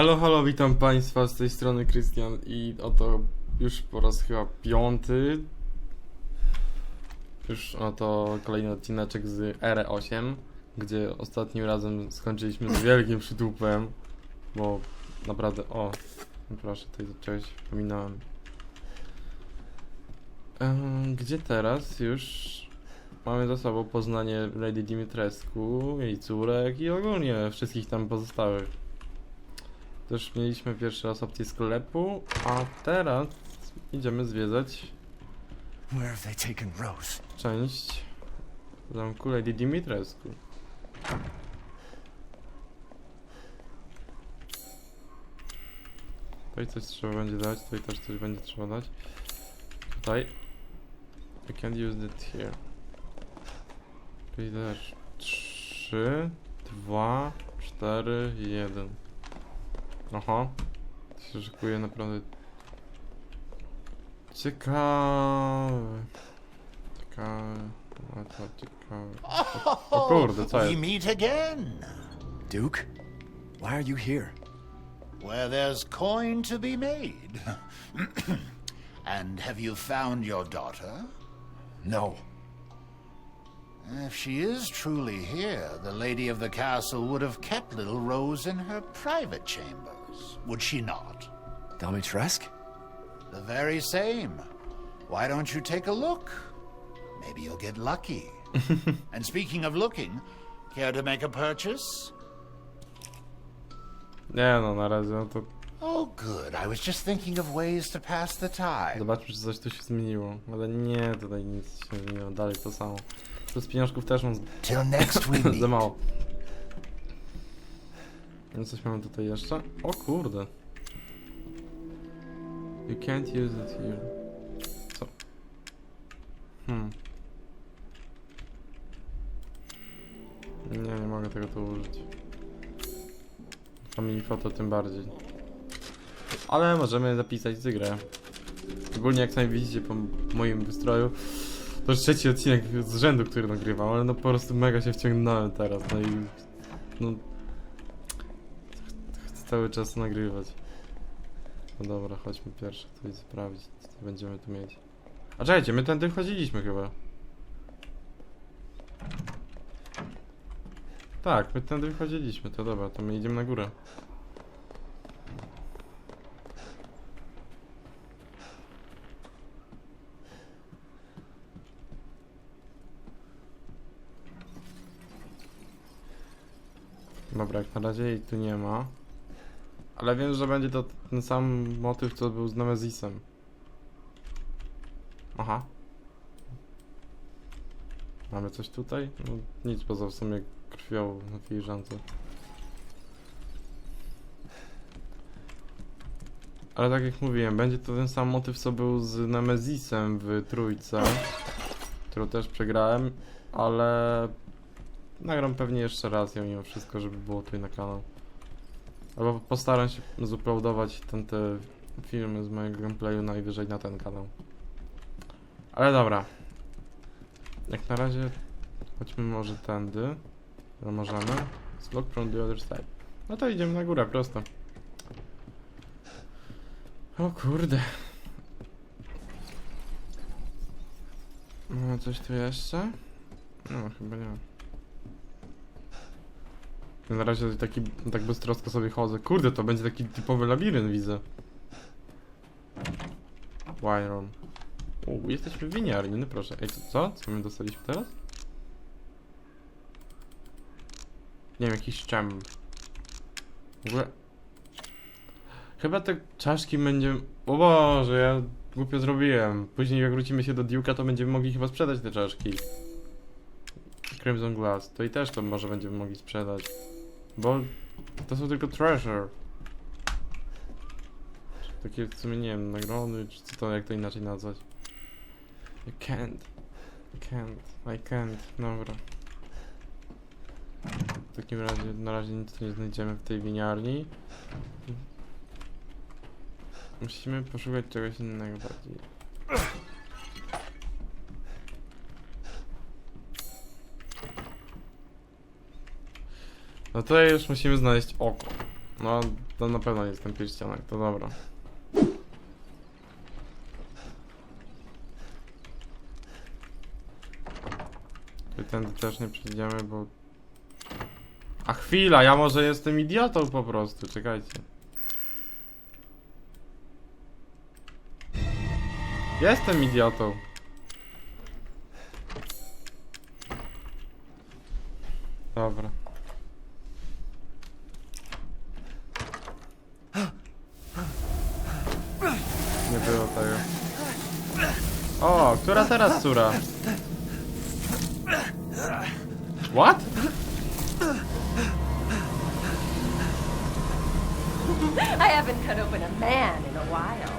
Halo, halo, witam Państwa z tej strony Krystian i oto już po raz chyba piąty. Już oto kolejny odcineczek z R8 gdzie ostatnim razem skończyliśmy z wielkim przytupem bo naprawdę, o proszę tutaj zacząłeś, pominąłem. Em, gdzie teraz? Już mamy za sobą poznanie Lady Dimitrescu, jej córek i ogólnie wszystkich tam pozostałych też mieliśmy pierwszy raz opcję sklepu, a teraz idziemy zwiedzać część zamku Lady Dimitrescu. Tutaj coś trzeba będzie dać, tutaj też coś będzie trzeba dać. Tutaj. I can't use it here. Tutaj też. 3, 2, 4, 1. Aha. To się szykuje naprawdę. Ciekawe. Ciekawe. No to ciekawe. O kurde, co we jest? meet again. Duke? Why are you here? Where there's coin to be made. and have you found your daughter? No. If she is truly here, the lady of the castle would have kept little Rose in her private chambers, would she not? Domitresk? The very same. Why don't you take a look? Maybe you'll get lucky. and speaking of looking, care to make a purchase? Nie no, na razie no to Oh, good. I was just thinking of ways to pass the time. zobaczmy, czy coś tu się zmieniło. Ale nie, tutaj nic się nie zmieniło. Dalej to samo. Plus pieniążków też mam z- Till next we za meet. mało. No coś mamy tutaj jeszcze? O kurde. You can't use it here. Co? Hmm. Nie, nie mogę tego tu użyć. Family Photo tym bardziej. Ale możemy zapisać z grę. Ogólnie jak sami widzicie po moim wystroju, to już trzeci odcinek z rzędu, który nagrywam, ale no po prostu mega się wciągnąłem teraz, no i no cały czas nagrywać. No dobra, chodźmy pierwszy tutaj sprawdzić, co będziemy tu mieć. A czekajcie, my tędy wchodziliśmy chyba. Tak, my tędy wychodziliśmy, to dobra, to my idziemy na górę. Dobra, jak na razie jej tu nie ma. Ale wiem, że będzie to ten sam motyw, co był z Nemezisem. Aha. Mamy coś tutaj? No, nic poza w sumie krwią na filiżance. Ale tak jak mówiłem, będzie to ten sam motyw, co był z Nemezisem w trójce, którą też przegrałem, ale nagram pewnie jeszcze raz ją mimo wszystko, żeby było tutaj na kanał. Albo postaram się zuploadować ten te filmy z mojego gameplayu najwyżej na ten kanał. Ale dobra. Jak na razie chodźmy może tędy. No możemy. Slog from the other side. No to idziemy na górę, prosto. O kurde. No coś tu jeszcze? No chyba nie. Na razie taki, tak beztrosko sobie chodzę. Kurde, to będzie taki typowy labirynt, widzę. Wyron. U, jesteśmy w winiarni, no proszę. Ej, co? Co my dostaliśmy teraz? Nie wiem, jakiś czem. W ogóle... Chyba te czaszki będziemy... O Boże, ja głupio zrobiłem. Później jak wrócimy się do Duke'a, to będziemy mogli chyba sprzedać te czaszki. Crimson Glass. To i też to może będziemy mogli sprzedać. Bo to są tylko treasure. Takie w sumie nie wiem, nagrody, czy co to, jak to inaczej nazwać. I can't. I can't. I can't. Dobra. W takim razie, na razie nic nie znajdziemy w tej winiarni. Musimy poszukać czegoś innego bardziej. No tutaj już musimy znaleźć oko. No, to na pewno jest ten pierścionek, to dobra. Tu tędy też nie przejdziemy, bo... A chwila, ja może jestem idiotą po prostu, czekajcie. Jestem idiotą. Która teraz córa? What? I haven't cut open a man in a while.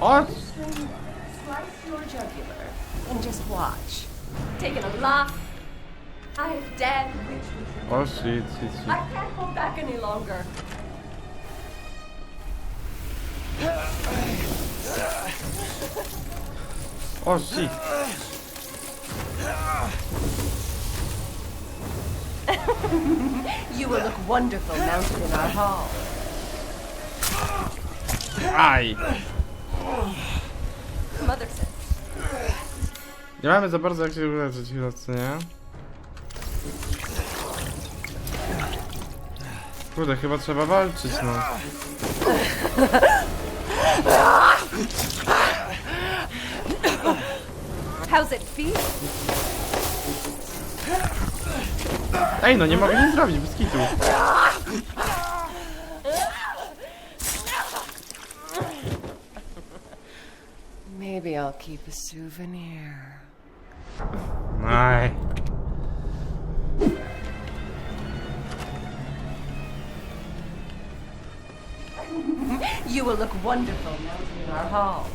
O, Slice your jugular and just watch. Taking a lot. I've dead rituals. o shit, shit, I can't hold back any longer. O shit. You will look wonderful mounted in our hall. Aj! Mother says. Nie mamy za bardzo jak się uleczyć chyba, co nie? Kurde, chyba trzeba walczyć, no. How's it feel? Ej, no nie mogę nic zrobić, bez kitu. Maybe I'll keep a souvenir. Aj. You will look wonderful mounted in our hall.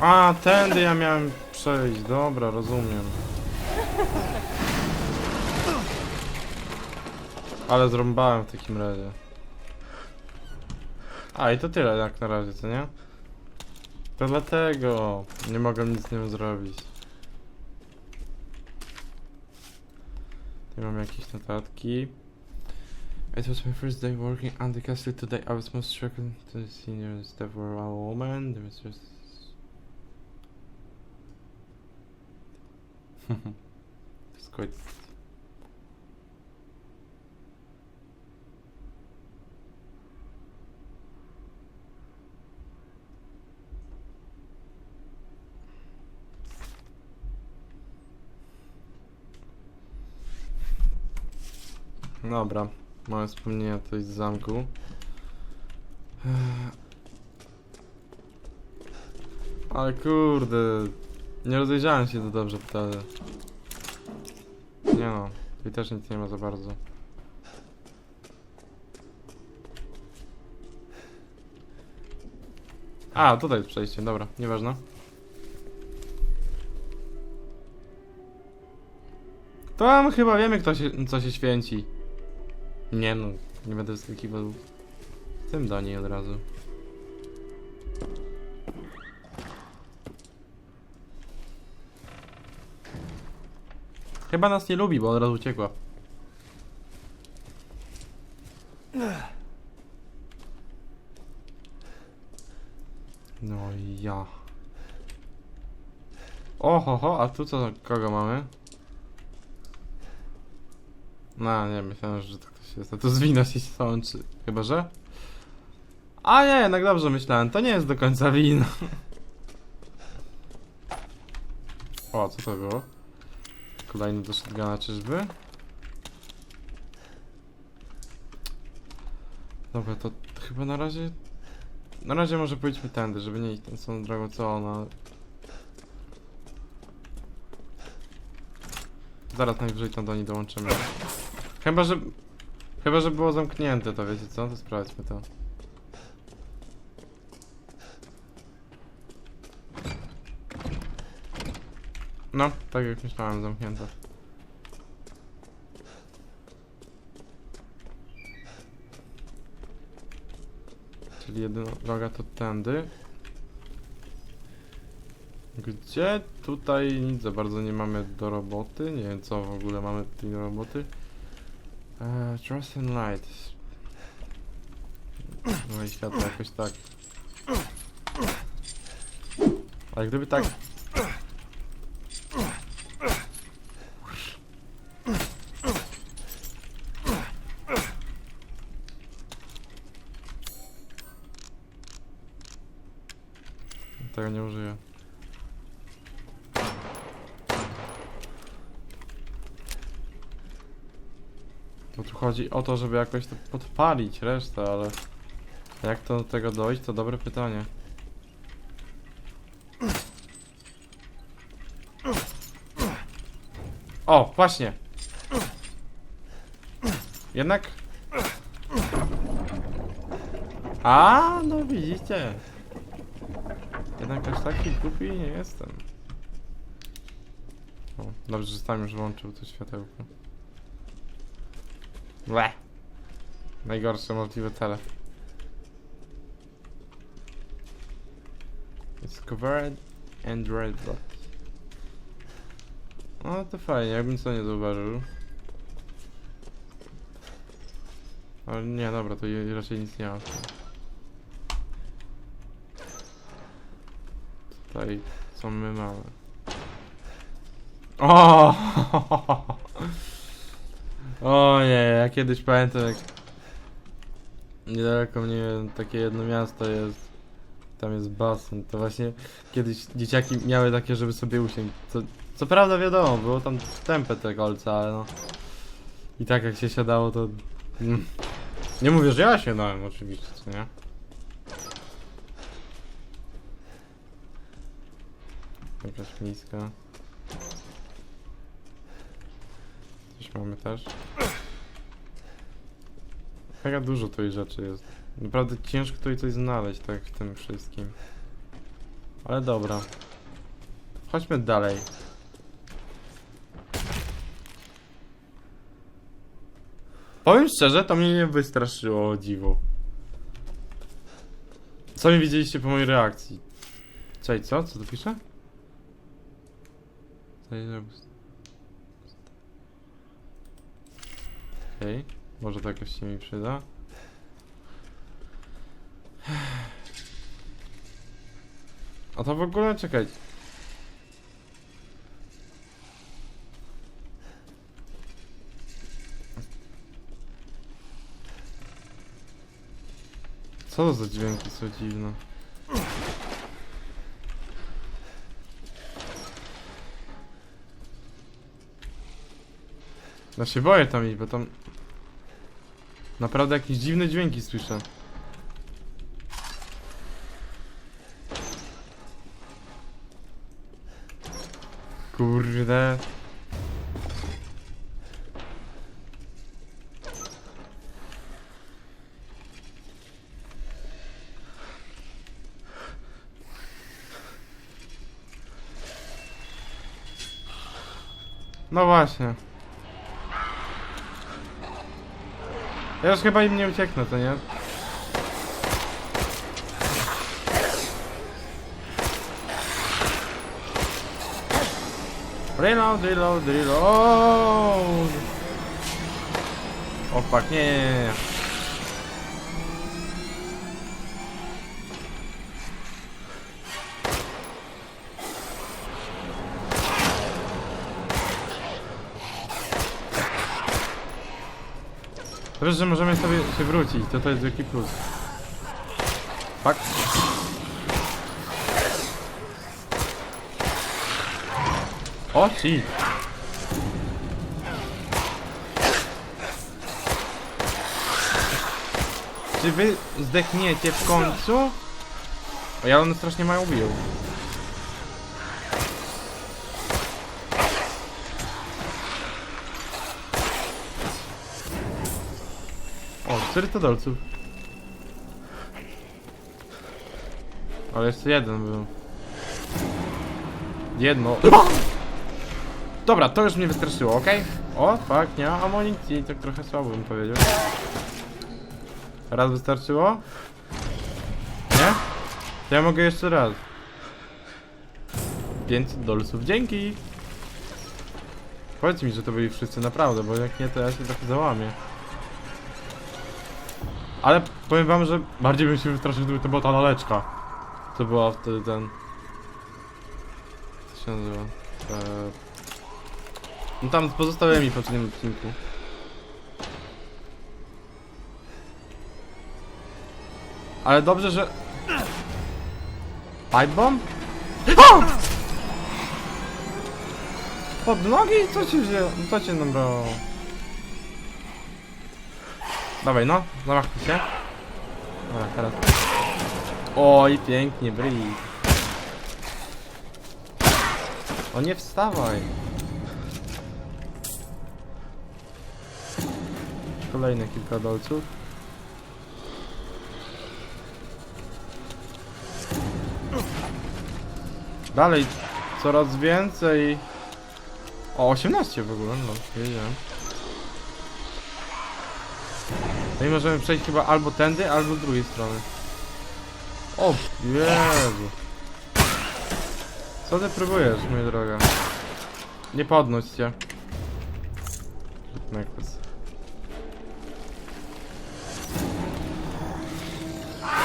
A, tędy ja miałem przejść, dobra, rozumiem. Ale zrąbałem w takim razie. A, i to tyle jak na razie, co nie? To dlatego nie mogę nic z nim zrobić. Tu mam jakieś notatki. It was my first day working on the castle today. I was most shocked to the senior staff were all women. There was It's quite. Dobra, mamy wspomnienia tutaj z zamku. Ale kurde, nie rozejrzałem się to dobrze wtedy. Nie no, tutaj też nic nie ma za bardzo. A, tutaj jest przejście, dobra, nieważne. Tam chyba wiemy, kto się, co się święci. Nie no, nie będę wskakiwał tym do niej od razu. Chyba nas nie lubi, bo od razu uciekła. No ja. Oho, ho, a tu co, kogo mamy? No, nie, myślałem, że to ktoś jest. A to zwina się sączy. Chyba, że? A nie, jednak dobrze myślałem. To nie jest do końca wino. O, co to było? Kolejny do shotguna, czyżby? Dobra, to chyba na razie... Na razie może pójdźmy tędy, żeby nie iść tą samą drogą co ona. Zaraz najwyżej tam do niej dołączymy. Chyba, że... Chyba, że było zamknięte to, wiecie co? To sprawdźmy to. No, tak jak myślałem, zamknięte. Czyli jedyna droga to tędy. Gdzie? Tutaj nic za bardzo nie mamy do roboty. Nie wiem co w ogóle mamy tutaj do roboty. Eee, trust and light. No i światło jakoś tak. Ale gdyby tak... Tego nie użyję. Bo tu chodzi o to, żeby jakoś to podpalić resztę, ale jak to do tego dojść, to dobre pytanie. O, właśnie. Jednak. A, no widzicie. Jednak aż taki głupi nie jestem. O, dobrze, że tam już włączył to światełko. Ble. Najgorsze możliwe cele. It's covered and red dot. No to fajnie, jakbym co nie zauważył. Ale nie, dobra, to raczej nic nie ma. Tutaj, co my mamy? O! O nie, ja kiedyś pamiętam jak niedaleko mnie takie jedno miasto jest, tam jest basen, to właśnie kiedyś dzieciaki miały takie, żeby sobie usiąść, co, co prawda wiadomo, było tam tępe te kolce, ale no i tak jak się siadało to nie mówię, że ja siadałem oczywiście, co nie? Jakaś miska. Coś mamy też. Mega dużo tutaj rzeczy jest. Naprawdę ciężko tutaj coś znaleźć, tak w tym wszystkim. Ale dobra. Chodźmy dalej. Powiem szczerze, to mnie nie wystraszyło o dziwo. Co mi widzieliście po mojej reakcji? Cześć, co? Co tu pisze? Okej, może to jakoś się mi przyda. A to w ogóle czekaj. Co to za dźwięki są dziwne? Ja się boję tam iść, bo tam... Naprawdę jakieś dziwne dźwięki słyszę. Kurde. No właśnie. Ja już chyba im nie ucieknę, to nie? Reload, reload, reload! Opak, nie, Wiesz, że możemy sobie się wrócić, to to jest wielki plus. Tak? O, ci! Czy wy zdechniecie w końcu? O, ja one strasznie mają biją. 400 dolców. Ale jeszcze jeden był. Jedno. Dobra, to już mnie wystraszyło, ok? O, fuck, nie ma amunicji, tak trochę słabo bym powiedział. Raz wystarczyło? Nie? To ja mogę jeszcze raz. 500 dolców, dzięki! Powiedz mi, że to byli wszyscy naprawdę, bo jak nie, to ja się trochę załamię. Ale powiem wam, że bardziej bym się wystraszył, gdyby to była ta laleczka. To była wtedy ten... Co się nazywa? Eee... No tam z pozostałymi w poprzednim odcinku. Ale dobrze, że... Pipe bomb? O! Pod nogi? Co ci wzięło? Co cię nabrało? Dawaj no, zamachnij się. Dobra, teraz. Oj, pięknie, bryj. O nie wstawaj. Kolejne kilka dolców. Dalej, coraz więcej. O, 18 w ogóle, no, wiedziałem. No i możemy przejść chyba albo tędy, albo z drugiej strony. O, Jezu. Co ty próbujesz, moja droga? Nie podnoś. Necklace.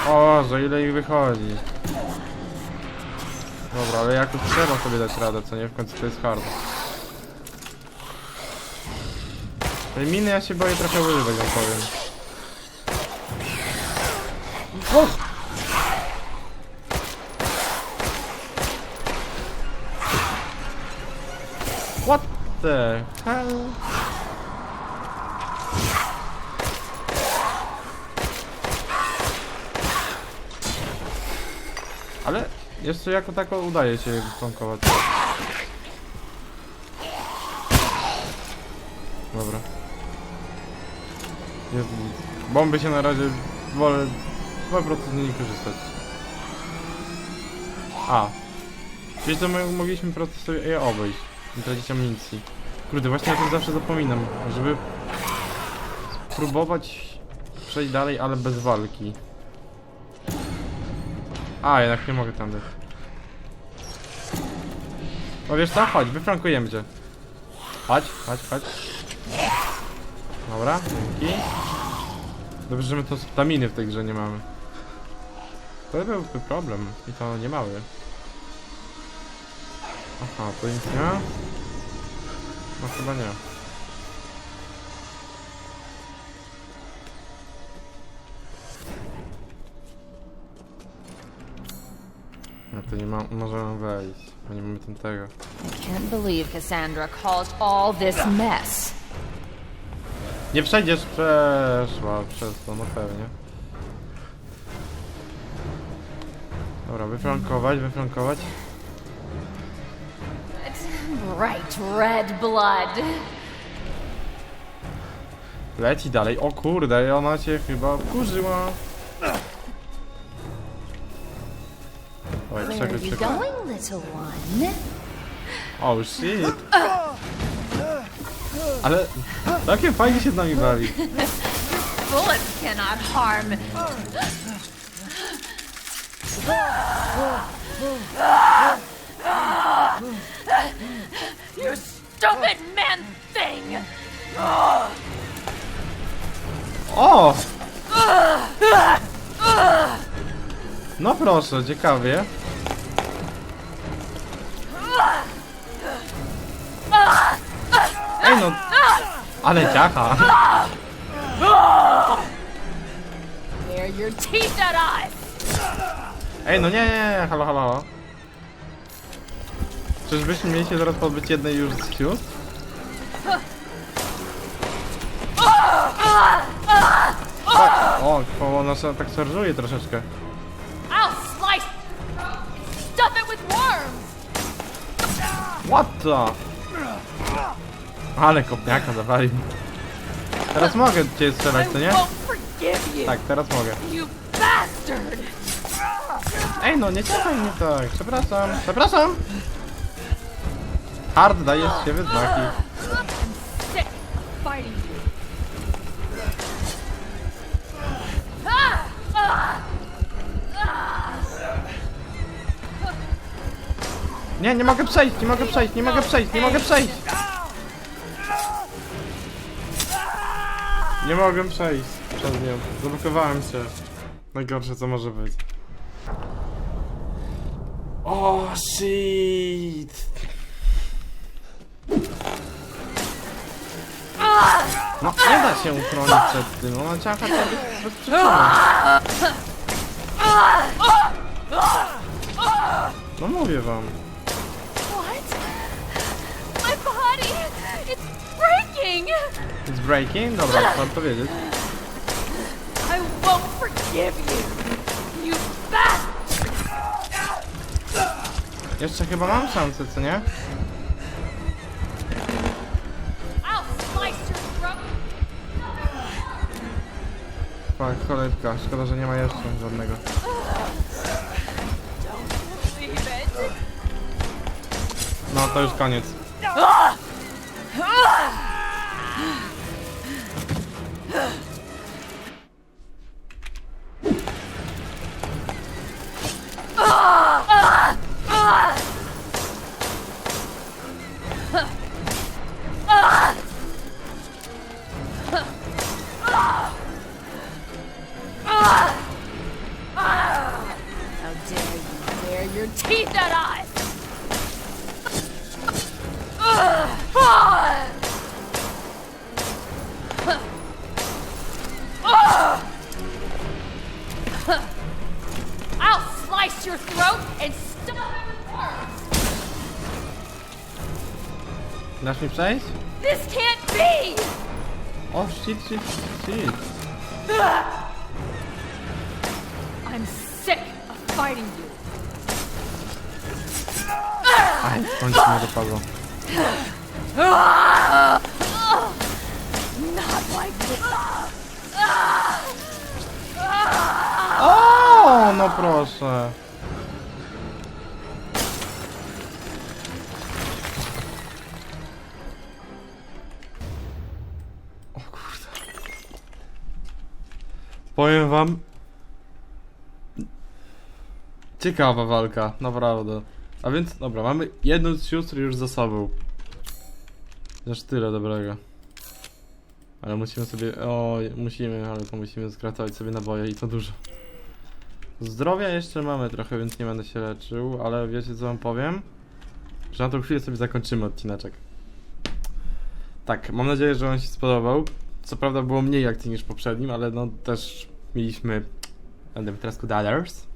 O, że ile ich wychodzi. Dobra, ale jakoś trzeba sobie dać radę, co nie? W końcu to jest hard. Tej miny ja się boję trochę używać, wam powiem. O! What the hell? Ale jeszcze jako tako udaje się je wystąkować. Dobra. Jest. Bomby się na razie wolę po prostu z niej nie korzystać. A. Czyli to my mogliśmy po prostu sobie je obejść. Nie tracić amunicji. Kurde, właśnie o tym zawsze zapominam, żeby spróbować przejść dalej, ale bez walki. A, jednak nie mogę tam być. O wiesz co? Chodź, wyfrankujemy cię. Chodź, chodź, chodź. Dobra, dzięki. Dobrze, że my to staminy w tej grze nie mamy. To byłby problem i to nie mały. Aha, to nic nie? No chyba nie. No to nie ma, możemy wejść, bo nie mamy tamtego. Can't believe Cassandra caused all this mess. Nie przejdziesz, przeszła przez to, no pewnie. Dobra, wyfrankować, wyfrankować. Bright red blood. Leci dalej, o kurde, ona cię chyba wkurzyła. Oj, czekaj, czekaj. Oh shit. Ale takie fajnie się z nami bawi. Bullets cannot harm. You stupid man thing! O! No proszę, ciekawie. Ej no. Ale ciacha. Your teeth at us! Ej no nie, nie, nie, halo, halo, halo. Czyżbyśmy mieli się zaraz pozbyć jednej już z ciust? Tak, o, bo ona się tak szarżuje troszeczkę. I'll slice. Stuff it with worms! What the? Ale kopniaka zawalił. Teraz mogę cię strzelać, co nie? I won't forgive you, Tak, teraz mogę. you bastard! Ej no, nie ciągaj mnie tak, przepraszam, przepraszam! Hard daje z siebie znaki. Nie, nie mogę przejść, nie mogę przejść, nie mogę przejść, nie mogę przejść! Nie mogę przejść przez nią, zablokowałem się. Najgorsze co może być. O shit! No nie da się uchronić przed tym, ona ciacha sobie bez przyczyny. No mówię wam. What? My body! It's breaking! It's breaking? Dobra, warto wiedzieć. I won't forgive you! You bastard! Jeszcze chyba mam szansę, co nie? Tak, cholewka. Szkoda, że nie ma jeszcze żadnego. No, to już koniec. How bare your teeth at us! I'll slice your throat and stuff it with worms! Dasz mi przejść? This can't be! O, shit, shit, shit. I'm sick of fighting you. Aj, w końcu mnie dopadło. O, no proszę. O kurde. Powiem wam. Ciekawa walka, naprawdę. A więc, dobra, mamy jedną z sióstr już za sobą. Aż tyle dobrego. Ale musimy sobie, o, musimy, ale to musimy skratować sobie naboje i to dużo. Zdrowia jeszcze mamy trochę, więc nie będę się leczył, ale wiecie co wam powiem? Że na tą chwilę sobie zakończymy odcineczek. Tak, mam nadzieję, że on się spodobał. Co prawda było mniej akcji niż poprzednim, ale no też mieliśmy będę teraz Dollars,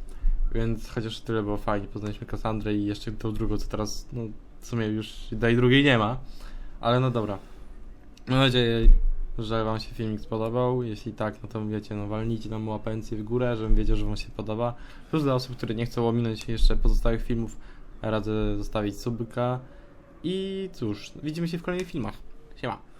więc chociaż tyle było fajnie. Poznaliśmy Cassandrę i jeszcze tą drugą, co teraz, no w sumie już tej drugiej nie ma. Ale no dobra. Mam nadzieję, że wam się filmik spodobał. Jeśli tak, no to wiecie, no walnijcie nam łapencję w górę, żebym wiedział, że wam się podoba. Plus dla osób, które nie chcą ominąć jeszcze pozostałych filmów, radzę zostawić subka. I cóż, widzimy się w kolejnych filmach. Siema.